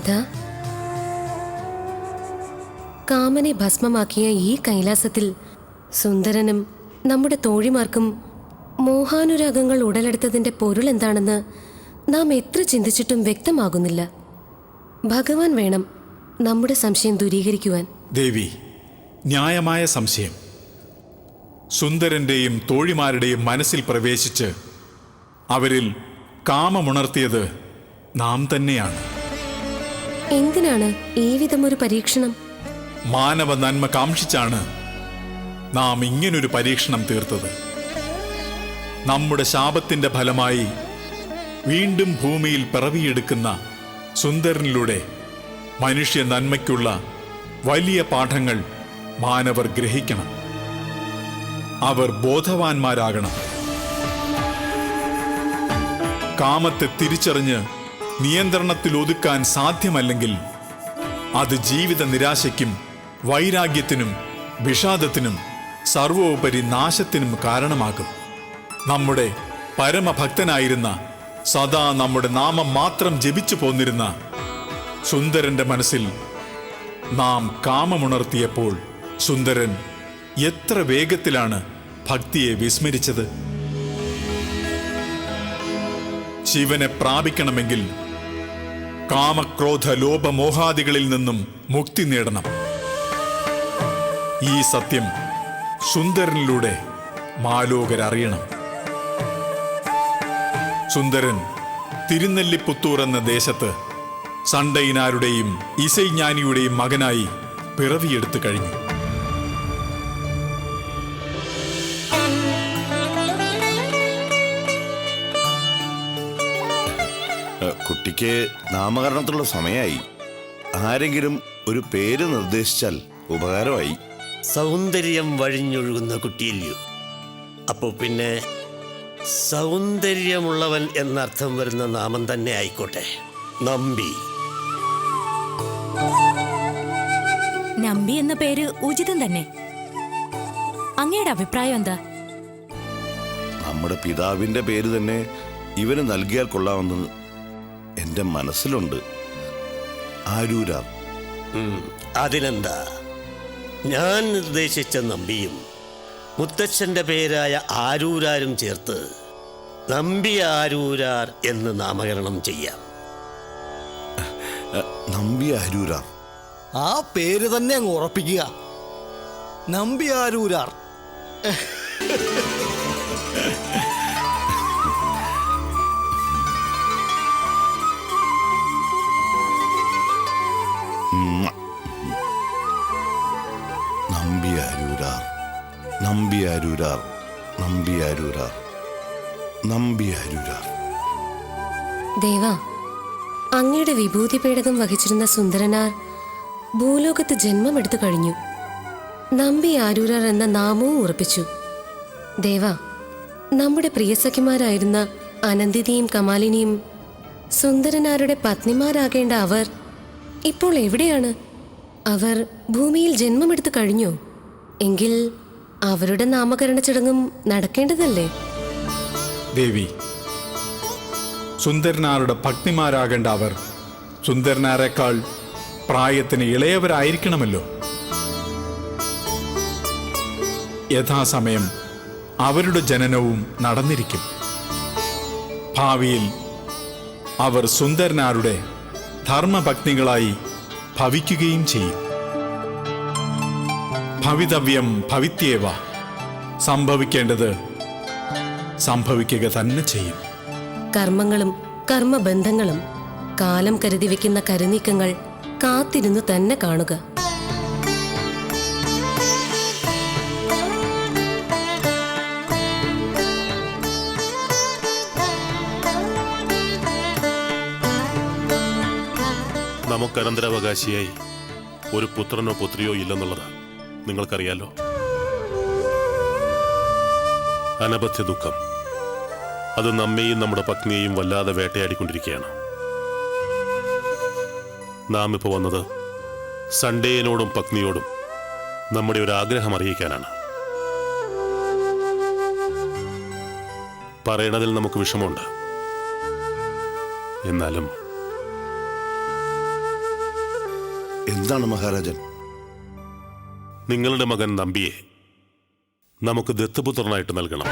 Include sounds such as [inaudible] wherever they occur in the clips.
നാഥ കാമനെ ഭസ്മമാക്കിയ ഈ കൈലാസത്തിൽ സുന്ദരനും നമ്മുടെ തോഴിമാർക്കും മോഹാനുരാഗങ്ങൾ ഉടലെടുത്തതിന്റെ പൊരുൾ എന്താണെന്ന് നാം എത്ര ചിന്തിച്ചിട്ടും വ്യക്തമാകുന്നില്ല. ഭഗവാൻ വേണം നമ്മുടെ സംശയം ദൂരീകരിക്കുവാൻ. ദേവി ന്യായമായ സംശയം. സുന്ദരന്റെയും തോഴിമാരുടെയും മനസ്സിൽ പ്രവേശിച്ച് അവരിൽ കാമമുണർത്തിയത് നാം തന്നെയാണ്. എന്തിനാണ് ഈ വിധമൊരു പരീക്ഷണം? മാനവ നന്മ കാംക്ഷിച്ചാണ് നാം ഇങ്ങനൊരു പരീക്ഷണം തീർത്തത്. നമ്മുടെ ശാപത്തിന്റെ ഫലമായി വീണ്ടും ഭൂമിയിൽ പിറവിയെടുക്കുന്ന സുന്ദരനിലൂടെ മനുഷ്യ നന്മയ്ക്കുള്ള വലിയ പാഠങ്ങൾ മാനവർ ഗ്രഹിക്കണം. അവർ ബോധവാന്മാരാകണം. കാമത്തെ തിരിച്ചറിഞ്ഞ് നിയന്ത്രണത്തിൽ ഒതുക്കാൻ സാധ്യമല്ലെങ്കിൽ അത് ജീവിത നിരാശയ്ക്കും വൈരാഗ്യത്തിനും വിഷാദത്തിനും സർവോപരി നാശത്തിനും കാരണമാകും. നമ്മുടെ പരമഭക്തനായിരുന്ന സദാ നമ്മുടെ നാമം മാത്രം ജപിച്ചു പോന്നിരുന്ന സുന്ദരന്റെ മനസ്സിൽ നാം കാമമുണർത്തിയപ്പോൾ സുന്ദരൻ എത്ര വേഗത്തിലാണ് ഭക്തിയെ വിസ്മരിച്ചത്? ശിവനെ പ്രാപിക്കണമെങ്കിൽ കാമക്രോധ ലോപമോഹാദികളിൽ നിന്നും മുക്തി നേടണം. ഈ സത്യം സുന്ദരനിലൂടെ മാലോകരറിയണം. സുന്ദരൻ തിരുനെല്ലിപ്പുത്തൂർ എന്ന ദേശത്ത് സണ്ടൈനാരുടെയും ഇസൈജ്ഞാനിയുടെയും മകനായി പിറവിയെടുത്തു കഴിഞ്ഞു. കുട്ടിക്ക് നാമകരണത്തിലുള്ള സമയമായി. ആരെങ്കിലും ഒരു പേര് നിർദ്ദേശിച്ചാൽ ഉപകാരമായി. സൗന്ദര്യം വഴിഞ്ഞൊഴുകുന്ന കുട്ടിയില്ലയോ? അപ്പോൾ പിന്നെ സൗന്ദര്യമുള്ളവൻ എന്നർത്ഥം വരുന്ന നാമം തന്നെ ആയിക്കോട്ടെ. നമ്പി. നമ്പി എന്ന പേര് ഉചിതം തന്നെ. അങ്ങയുടെ അഭിപ്രായം എന്താ? നമ്മുടെ പിതാവിന്റെ പേര് തന്നെ ഇവന് നൽകിയാൽ കൊള്ളാമെന്ന് എന്റെ മനസ്സിലുണ്ട്. ആരൂരാ? അതിനെന്താ? ഞാൻ നിർദ്ദേശിച്ച നമ്പിയും മുത്തച്ഛന്റെ പേരായ ആരൂരാരും ചേർത്ത് നമ്പി ആരൂരാർ എന്ന് നാമകരണം ചെയ്യാം. നമ്പി ആരൂരാർ ആ പേര് തന്നെ അങ്ങ് ഉറപ്പിക്കുക. നമ്പി ആരൂരാർ? നമ്പി അരൂരാർ നമ്പി അരൂരാർ ദേവ അങ്ങയുടെ വിഭൂതി പേടകം വഹിച്ചിരുന്ന സുന്ദരനാർ ഭൂലോകത്ത് ജന്മമെടുത്തു കഴിഞ്ഞു. നമ്പി ആരൂരാർ എന്ന നാമവും ഉറപ്പിച്ചു. ദേവ നമ്മുടെ പ്രിയസഖിമാരായിരുന്ന അനന്തിനിയും കമാലിനിയും സുന്ദരനാരുടെ പത്നിമാരാകേണ്ട അവർ ഇപ്പോൾ എവിടെയാണ്? അവർ ഭൂമിയിൽ ജന്മമെടുത്തു കഴിഞ്ഞോ. എങ്കിൽ അവരുടെ നാമകരണ ചടങ്ങും നടക്കേണ്ടതല്ലേ? ദേവി സുന്ദരനാരുടെ ഭക്തിമാരാകേണ്ട അവർ സുന്ദരനാരേക്കാൾ പ്രായത്തിന് ഇളയവരായിരിക്കണമല്ലോ. യഥാസമയം അവരുടെ ജനനവും നടന്നിരിക്കും. ഭാവിയിൽ അവർ സുന്ദരനാരുടെ ധർമ്മഭക്തികളായി ഭവിക്കുകയും ചെയ്യും. ഭവിതവ്യം ഭവിത്യേവ. സംഭവിക്കേണ്ടത് സംഭവിക്കുക തന്നെ ചെയ്യും. കർമ്മങ്ങളും കർമ്മബന്ധങ്ങളും കാലം കരുതി വെക്കുന്ന കരുനീക്കങ്ങൾ കാത്തിരുന്നു തന്നെ കാണുക. നമുക്ക് അനന്തരാവകാശിയായി ഒരു പുത്രനോ പുത്രിയോ ഇല്ലെന്നുള്ളത് നിങ്ങൾക്കറിയാലോ. അനബദ്ധ്യ ദുഃഖം. അത് നമ്മെയും നമ്മുടെ പത്നിയെയും വല്ലാതെ വേട്ടയാടിക്കൊണ്ടിരിക്കുകയാണ്. നാം ഇപ്പോൾ വന്നത് സൺഡേയനോടും പത്നിയോടും നമ്മുടെ ഒരു ആഗ്രഹം അറിയിക്കാനാണ്. പറയണതിൽ നമുക്ക് വിഷമമുണ്ട്. എന്നാലും എന്താണ് മഹാരാജൻ? നിങ്ങളുടെ മകൻ നമ്പിയെ നമുക്ക് ദത്തുപുത്രനായിട്ട് നൽകണം.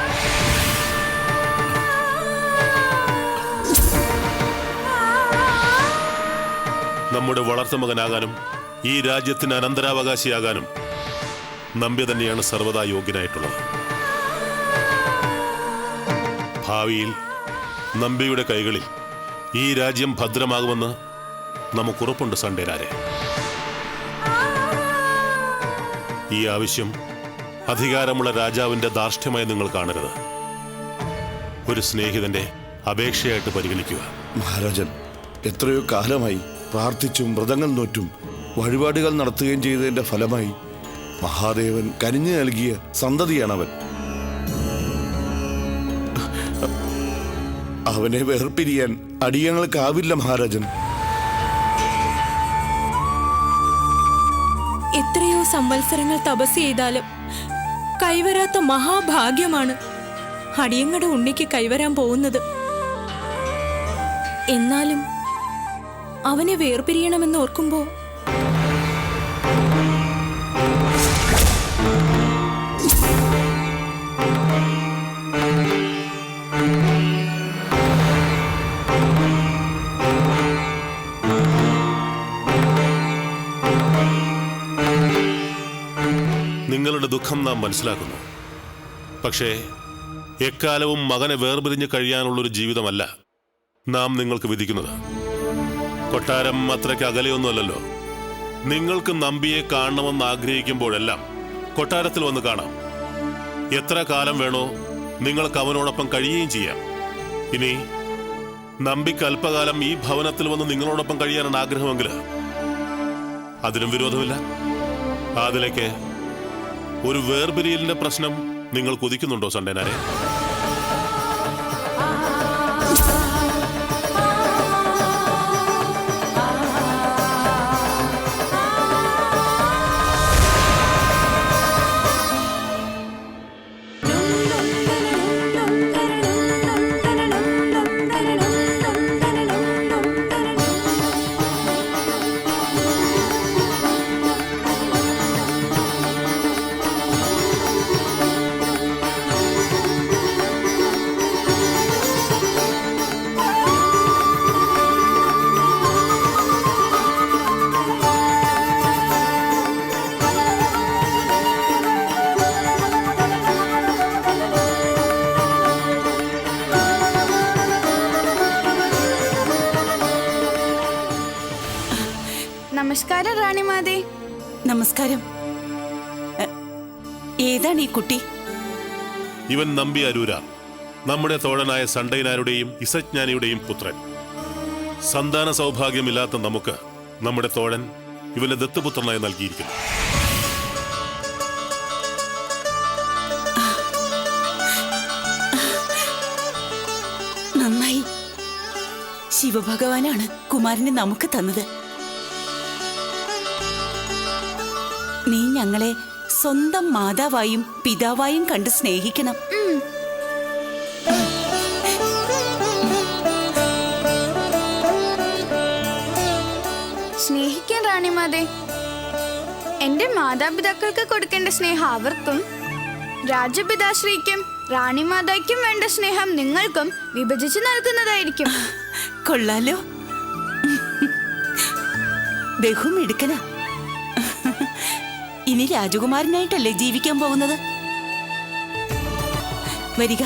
നമ്മുടെ വളർത്തു മകനാകാനും ഈ രാജ്യത്തിന് അനന്തരാവകാശിയാകാനും നമ്പി തന്നെയാണ് സർവദാ യോഗ്യനായിട്ടുള്ളത്. ഭാവിയിൽ നമ്പിയുടെ കൈകളിൽ ഈ രാജ്യം ഭദ്രമാകുമെന്ന് നമുക്കുറപ്പുണ്ട് സണ്ടേരാരെ ഈ ആവശ്യം അധികാരമുള്ള രാജാവിന്റെ ധാർഷ്ട്യമായി നിങ്ങൾ കാണരുത്. ഒരു സ്നേഹിതന്റെ അപേക്ഷയായിട്ട് പരിഗണിക്കുക. മഹാരാജൻ എത്രയോ കാലമായി പ്രാർത്ഥിച്ചും വ്രതങ്ങൾ നോറ്റും വഴിപാടുകൾ നടത്തുകയും ചെയ്തതിന്റെ ഫലമായി മഹാദേവൻ കനിഞ്ഞു നൽകിയ സന്തതിയാണ് അവൻ അവനെ വേർപിരിയാൻ അടിയങ്ങൾക്കാവില്ല മഹാരാജൻ. സംവത്സരങ്ങൾ തപസ് ചെയ്താലും കൈവരാത്ത മഹാഭാഗ്യമാണ് അടിയങ്ങളുടെ ഉണ്ണിക്ക് കൈവരാൻ പോകുന്നത്. എന്നാലും അവനെ വേർപിരിയണമെന്ന് ഓർക്കുമ്പോ നാം മനസ്സിലാക്കുന്നു. പക്ഷേ എക്കാലവും മകനെ വേർപിരിഞ്ഞ് കഴിയാനുള്ളൊരു ജീവിതമല്ല നാം നിങ്ങൾക്ക് വിധിക്കുന്നത്. കൊട്ടാരം അത്രയ്ക്ക് അകലെയൊന്നുമല്ലല്ലോ. നിങ്ങൾക്ക് നമ്പിയെ കാണണമെന്ന് ആഗ്രഹിക്കുമ്പോഴെല്ലാം കൊട്ടാരത്തിൽ വന്ന് കാണാം. എത്ര കാലം വേണോ നിങ്ങൾക്ക് അവനോടൊപ്പം കഴിയുകയും ചെയ്യാം. ഇനി നമ്പിക്ക് അല്പകാലം ഈ ഭവനത്തിൽ വന്ന് നിങ്ങളോടൊപ്പം കഴിയാനാണ് ആഗ്രഹമെങ്കിൽ അതിനും വിരോധമില്ല. അതിലേക്ക് ഒരു വേർപിരിയലിന്റെ പ്രശ്നം നിങ്ങൾ കൊതിക്കുന്നുണ്ടോ സണ്ടേനാരെ നമസ്കാരം. ഏതാണ് ഈ കുട്ടി? ഇവൻ നമ്പി അരൂര നമ്മുടെ തോഴനായ സണ്ടൈനാരുടെയും ഇസജ്ഞാനിയുടെയും പുത്രൻ. സന്താന സൗഭാഗ്യമില്ലാത്ത നമുക്ക് നമ്മുടെ തോഴൻ ഇവനെ ദത്തുപുത്രനായി നൽകിയിരിക്കുന്നു. നന്നായി. ശിവഭഗവാനാണ് കുമാരനെ നമുക്ക് തന്നത്. നീ ഞങ്ങളെ സ്വന്തം മാതാവായും പിതാവായും കണ്ട് സ്നേഹിക്കണം. സ്നേഹിക്കാൻ റാണിമാതെ എന്റെ മാതാപിതാക്കൾക്ക് കൊടുക്കേണ്ട സ്നേഹം അവർക്കും രാജപിതാശ്രീക്കും റാണിമാതായ്ക്കും വേണ്ട സ്നേഹം നിങ്ങൾക്കും വിഭജിച്ച് നൽകുന്നതായിരിക്കും. കൊള്ളാലോ. ബഹുമെടുക്കന ഇനി രാജകുമാരനായിട്ടല്ലേ ജീവിക്കാൻ പോകുന്നത്? വരിക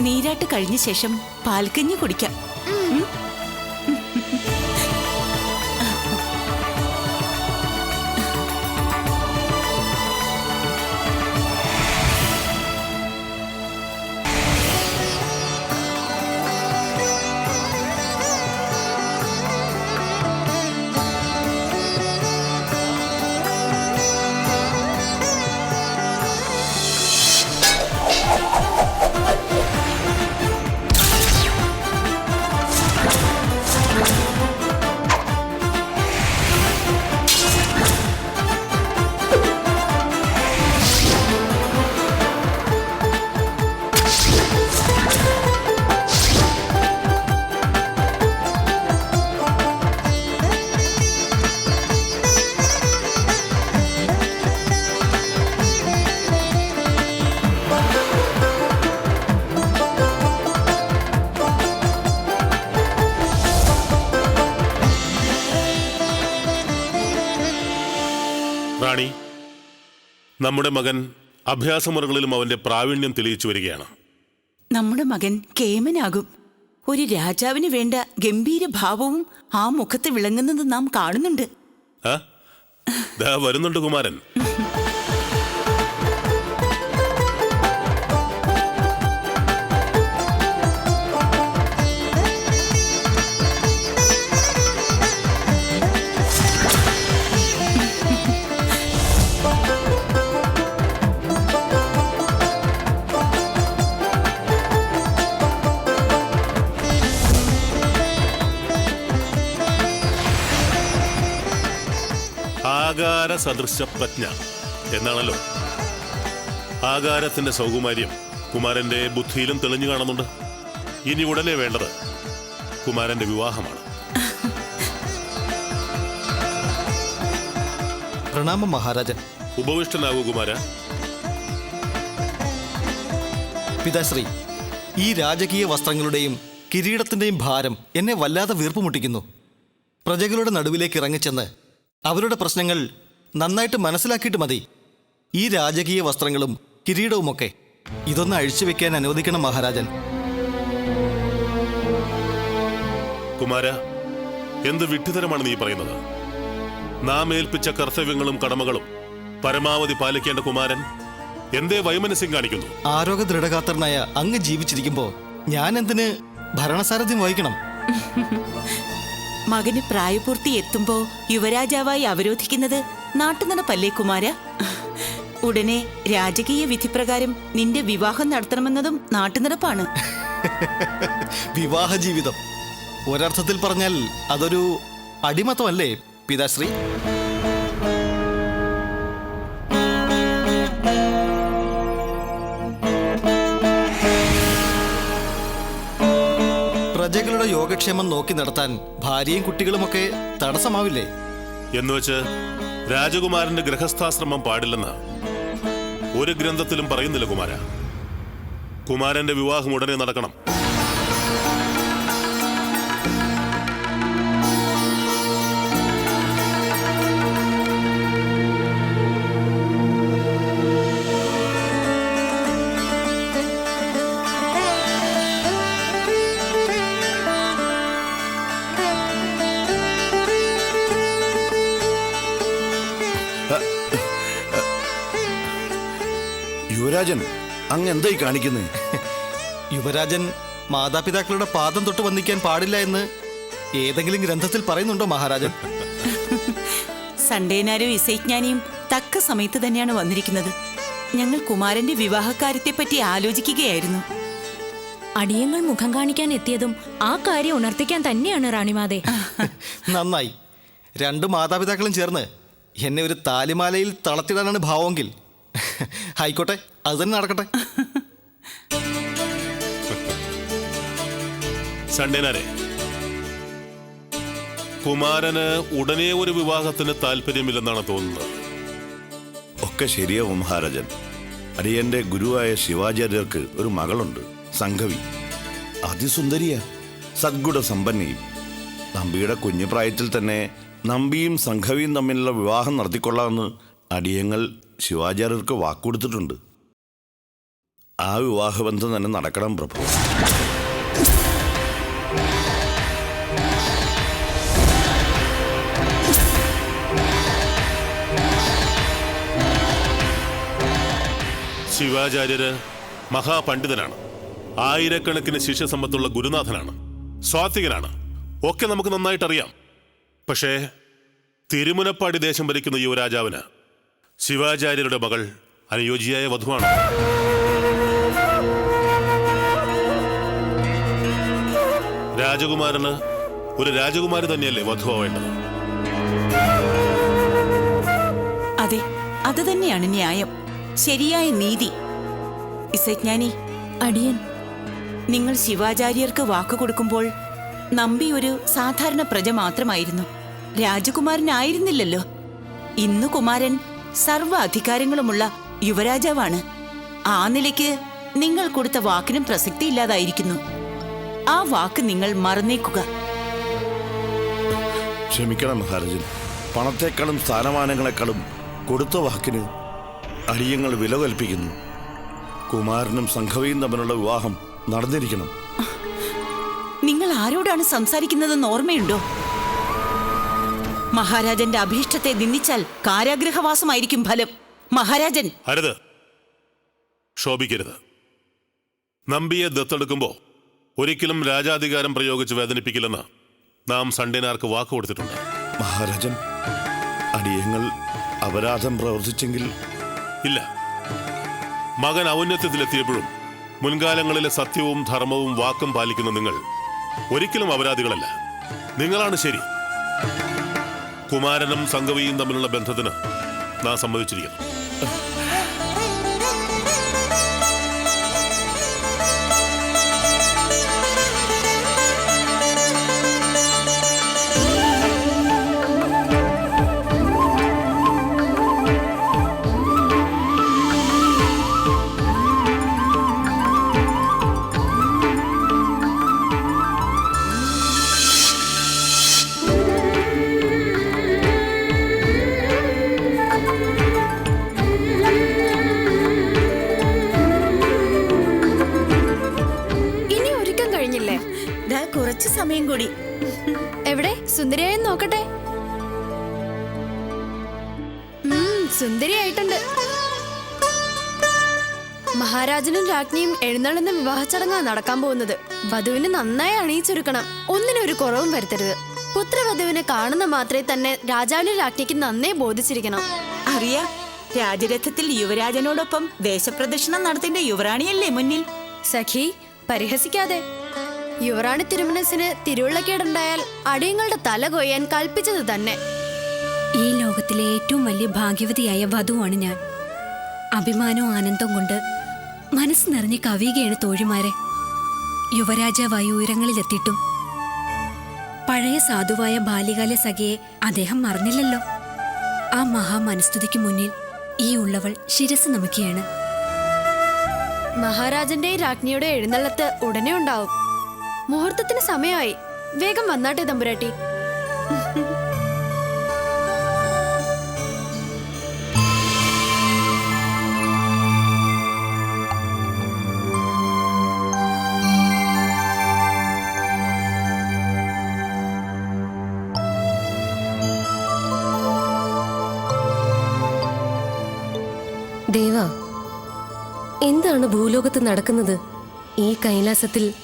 നീരാട്ട് കഴിഞ്ഞ ശേഷം പാൽക്കഞ്ഞി കുടിക്കാം. നമ്മുടെ മകൻ അഭ്യാസമുറകളിലും അവന്റെ പ്രാവീണ്യം തെളിയിച്ചു വരികയാണ്. നമ്മുടെ മകൻ കേമനാകും. ഒരു രാജാവിന് വേണ്ട ഗംഭീര ഭാവവും ആ മുഖത്ത് വിളങ്ങുന്നത് നാം കാണുന്നുണ്ട്. ആ? ദാ വരുന്നുണ്ട് കുമാരൻ. ആകാര സദൃശ പ്രജ്ഞ എന്നാണല്ലോ. ആകാരത്തിന്റെ സൗകുമാര്യം കുമാരന്റെ ബുദ്ധിയിലും തെളിഞ്ഞു കാണുന്നുണ്ട്. ഇനി ഉടനെ വേണ്ടത് കുമാരന്റെ വിവാഹമാണ്. പ്രണാമം മഹാരാജൻ. ഉപവിഷ്ടനാകൂ കുമാര. പിതാശ്രീ ഈ രാജകീയ വസ്ത്രങ്ങളുടെയും കിരീടത്തിന്റെയും ഭാരം എന്നെ വല്ലാതെ വീർപ്പുമുട്ടിക്കുന്നു. പ്രജകളുടെ നടുവിലേക്ക് ഇറങ്ങിച്ചെന്ന് അവരുടെ പ്രശ്നങ്ങൾ നന്നായിട്ട് മനസ്സിലാക്കിയിട്ട് മതി. ഈ രാജകീയ വസ്ത്രങ്ങളും കിരീടവുമൊക്കെ ഇതൊന്ന് അഴിച്ചു വെക്കാൻ അനുവദിക്കണം മഹാരാജൻ. കുമാര എന്ത് വിഡ്ഢിതരമാണ് നീ പറയുന്നത്? നാം ഏൽപ്പിച്ച കർത്തവ്യങ്ങളും കടമകളും പരമാവധി പാലിക്കേണ്ട കുമാരൻ എന്തേ വൈമനസ്യം കാണിക്കുന്നു? ആരോഗ്യ ദൃഢഗാത്രനായ അങ്ങ് ജീവിച്ചിരിക്കുമ്പോൾ ഞാൻ എന്തിന് ഭരണസാരഥ്യം വഹിക്കണം? [laughs] മകന് പ്രായപൂർത്തി എത്തുമ്പോ യുവരാജാവായി അവരോധിക്കുന്നത് നാട്ടുനടപ്പല്ലേ കുമാര ഉടനെ രാജകീയ വിധിപ്രകാരം നിന്റെ വിവാഹം നടത്തണമെന്നതും നാട്ടുനടപ്പാണ്. വിവാഹ ജീവിതം. ഒരർത്ഥത്തിൽ പറഞ്ഞാൽ അതൊരു അടിമത്തമല്ലേ പിതാശ്രീ? പ്രജകളുടെ യോഗക്ഷേമം നോക്കി നടത്താൻ ഭാര്യയും കുട്ടികളുമൊക്കെ തടസ്സമാവില്ലേ? എന്നുവെച്ച് രാജകുമാരന്റെ ഗൃഹസ്ഥാശ്രമം പാടില്ലെന്ന് ഒരു ഗ്രന്ഥത്തിലും പറയുന്നില്ല കുമാര. കുമാരന്റെ വിവാഹം ഉടനെ നടക്കണം. യുവരാജൻ അങ്ങ് എന്തായി കാണിക്കുന്നു? യുവരാജൻ മാതാപിതാക്കളുടെ പാദം തൊട്ട് വന്നിക്കാൻ പാടില്ല എന്ന് ഏതെങ്കിലും ഗ്രന്ഥത്തിൽ പറയുന്നുണ്ടോ മഹാരാജൻ? സണ്ടേനാരും ഇസൈജ്ഞാനിയും തക്ക സമയത്ത് തന്നെയാണ് വന്നിരിക്കുന്നത്. ഞങ്ങൾ കുമാരന്റെ വിവാഹകാര്യത്തെപ്പറ്റി ആലോചിക്കുകയായിരുന്നു. അടിയങ്ങൾ മുഖം കാണിക്കാൻ എത്തിയതും ആ കാര്യം ഉണർത്തിക്കാൻ തന്നെയാണ് റാണിമാതെ. നന്നായി. രണ്ടു മാതാപിതാക്കളും ചേർന്ന് എന്നെ ഒരു താലിമാലയിൽ തളത്തിടാനാണ് ഭാവമെങ്കിൽ. ആയിക്കോട്ടെ അത് തന്നെ നടക്കട്ടെ. സണ്ടേനാരെ കുമാരന് ഉടനെ ഒരു വിവാഹത്തിന് താല്പര്യമില്ലെന്നാണ് തോന്നുന്നത്. ഒക്കെ ശരിയാവും മഹാരാജൻ. അടിയന്റെ ഗുരുവായ ശിവാചാര്യർക്ക് ഒരു മകളുണ്ട് സംഘവി. അതിസുന്ദരിയ സദ്ഗുണ സമ്പന്നയും നമ്പിയുടെ കുഞ്ഞു പ്രായത്തിൽ തന്നെ നമ്പിയും സംഘവിയും തമ്മിലുള്ള വിവാഹം നടത്തിക്കൊള്ളാമെന്ന് അടിയങ്ങൾ ശിവാചാര്യർക്ക് വാക്കുകൊടുത്തിട്ടുണ്ട്. ആ വിവാഹബന്ധം തന്നെ നടക്കണം പ്രഭു. ശിവാചാര്യര് മഹാപണ്ഡിതനാണ്. ആയിരക്കണക്കിന് ശിഷ്യസമ്പത്തുള്ള ഗുരുനാഥനാണ്. സ്വാത്വികനാണ്. ഒക്കെ നമുക്ക് നന്നായിട്ട് അറിയാം പക്ഷേ തിരുമുനപ്പാടി ദേശം ഭരിക്കുന്ന യുവരാജാവിന് ശിവാചാര്യരുടെ മകൾ അനുയോജ്യയായ വധുവാണ്. രാജകുമാരന് ഒരു രാജകുമാരി തന്നെയല്ലേ വധുവാവേണ്ടത് അതെ അത് തന്നെയാണ് ന്യായം. ശരിയായ നീതി. ഇസജ്ഞാനി അടിയൻ നിങ്ങൾ ശിവാചാര്യർക്ക് വാക്ക് കൊടുക്കുമ്പോൾ നമ്പി ഒരു സാധാരണ പ്രജ മാത്രമായിരുന്നു. രാജകുമാരനായിരുന്നില്ലല്ലോ. ഇന്ന് കുമാരൻ സർവ അധികാരങ്ങളുമുള്ള യുവരാജാവാണ്. ആ നിലയ്ക്ക് നിങ്ങൾ കൊടുത്ത വാക്കിനും പ്രസക്തി ഇല്ലാതായിരിക്കുന്നു ആ വാക്ക് നിങ്ങൾ മറന്നേക്കുക. ക്ഷമിക്കണം മഹാരാജൻ. പണത്തെക്കാളും സ്ഥാനമാനങ്ങളെക്കാളും കൊടുത്ത വാക്കിന് അടിയങ്ങൾ വില കൽപ്പിക്കുന്നു. കുമാരനും സംഘവയും തമ്മിലുള്ള വിവാഹം നടന്നിരിക്കണം. നിങ്ങൾ ആരോടാണ് സംസാരിക്കുന്നതെന്ന് ഓർമ്മയുണ്ടോ? മഹാരാജന്റെ അഭീഷ്ടത്തെ നിന്ദിച്ചാൽ കാരാഗ്രഹവാസമായിരിക്കും ഫലം. മഹാരാജൻ അരുത്. ശോഭിക്കരുത് നമ്പിയെ ദത്തെടുക്കുമ്പോൾ ഒരിക്കലും രാജാധികാരം പ്രയോഗിച്ച് വേദനിപ്പിക്കില്ലെന്ന് നാം സണ്ടേനാർക്ക് വാക്ക് കൊടുത്തിട്ടുണ്ട്. മഹാരാജൻ അടിയങ്ങൾ അപരാധം പ്രവർത്തിച്ചെങ്കിൽ ഇല്ല. മകൻ ഔന്നത്യത്തിലെത്തിയപ്പോഴും മുൻകാലങ്ങളിലെ സത്യവും ധർമ്മവും വാക്കും പാലിക്കുന്ന നിങ്ങൾ ഒരിക്കലും അപരാധികളല്ല. നിങ്ങളാണ് ശരി. കുമാരനും സംഗവിയും തമ്മിലുള്ള ബന്ധത്തിന് നാം സമ്മതിച്ചിരിക്കുന്നു. മഹാരാജനും രാജ്ഞിയും എഴുന്നള്ളുന്ന വിവാഹ ചടങ്ങാണ് നടക്കാൻ പോകുന്നത്. വധുവിന് നന്നായി അണിയിച്ചൊരുക്കണം. ഒന്നിനും ഒരു കുറവും വരുത്തരുത്. പുത്രവധുവിനെ കാണുന്ന മാത്രമേ തന്നെ രാജാവിനും രാജ്ഞിക്ക് നന്നേ ബോധിച്ചിരിക്കണം. അറിയാ രാജരഥത്തിൽ യുവരാജനോടൊപ്പം ദേശപ്രദക്ഷിണം നടത്തേണ്ട യുവറാണിയല്ലേ മുന്നിൽ? സഖി പരിഹസിക്കാതെ. യുവറാണി തിരുമനസിന് തിരുവുള്ളക്കേടുണ്ടായാൽ അടിയങ്ങളുടെ തല കൊയ്യാൻ കൽപ്പിച്ചത് തന്നെ. ഈ ലോകത്തിലെ ഏറ്റവും വലിയ ഭാഗ്യവതിയായ വധുവാണ് ഞാൻ. അഭിമാനവും ആനന്ദം കൊണ്ട് മനസ്സ് നിറഞ്ഞ് കവിയുകയാണ് തോഴിമാരെ. യുവരാജാവായി ഉയരങ്ങളിലെത്തിയിട്ടും പഴയ സാധുവായ ബാല്യകാല സഖിയെ അദ്ദേഹം മറന്നില്ലല്ലോ. ആ മഹാമനസ്തുതിക്ക് മുന്നിൽ ഈ ഉള്ളവൾ ശിരസ് നമുക്കിയാണ് മഹാരാജന്റെ രാജ്ഞിയുടെ എഴുന്നള്ളത്ത് ഉടനെ ഉണ്ടാവും. മുഹൂർത്തത്തിന് സമയമായി. വേഗം വന്നാട്ടെ തമ്പുരാട്ടി. ഭൂലോകത്ത് നടക്കുന്നത് ഈ കൈലാസത്തിൽ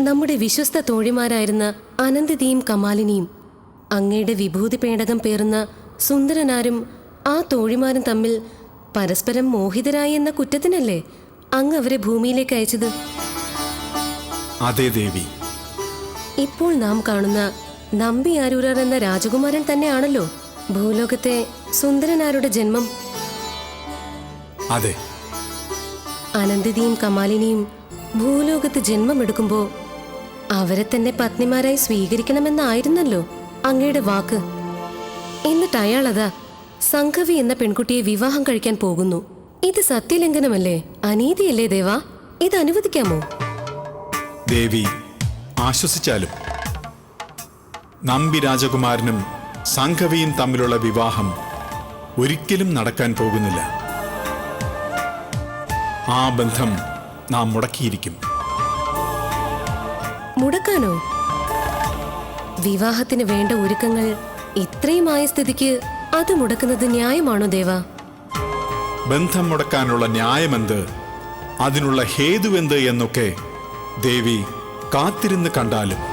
നമ്മുടെ വിശ്വസ്ത തോഴിമാരായിരുന്ന അനന്തിതിയും കമാലിനിയും അങ്ങയുടെ വിഭൂതി പേടകം പേറുന്ന സുന്ദരനാരും ആ തോഴിമാരും തമ്മിൽ പരസ്പരം മോഹിതരായി എന്ന കുറ്റത്തിനല്ലേ അങ്ങ് അവരെ ഭൂമിയിലേക്ക് അയച്ചത്? അതേ ദേവി. ഇപ്പോൾ നാം കാണുന്ന നമ്പി ആരൂരാർ എന്ന രാജകുമാരൻ തന്നെയാണല്ലോ ഭൂലോകത്തെ സുന്ദരനാരുടെ ജന്മം. അതെ. അനന്തതിയും കമാലിനിയും ഭൂലോകത്ത് ജന്മമെടുക്കുമ്പോൾ അവരെ തന്നെ പത്നിമാരായി സ്വീകരിക്കണമെന്നായിരുന്നല്ലോ അങ്ങയുടെ വാക്ക്. എന്നിട്ട് അയാളതാ സംഘവി എന്ന പെൺകുട്ടിയെ വിവാഹം കഴിക്കാൻ പോകുന്നു. ഇത് സത്യലംഘനമല്ലേ? അനീതിയല്ലേ ദേവാ? ഇത് അനുവദിക്കാമോ? ദേവി ആശ്വസിച്ചാലും. നമ്പി രാജകുമാരനും സംഘവിയും തമ്മിലുള്ള വിവാഹം ഒരിക്കലും നടക്കാൻ പോകുന്നില്ല. ആ ബന്ധം നാം മുടക്കിയിരിക്കും. മുടക്കാനോ? വിവാഹത്തിന് വേണ്ട ഒരുക്കങ്ങൾ ഇത്രയുമായ സ്ഥിതിക്ക് അത് മുടക്കുന്നത് ന്യായമാണോ ദേവ? ബന്ധം മുടക്കാനുള്ള ന്യായമെന്ത്? അതിനുള്ള ഹേതുവെന്ത് എന്നൊക്കെ ദേവി കാത്തിരുന്ന് കണ്ടാലും.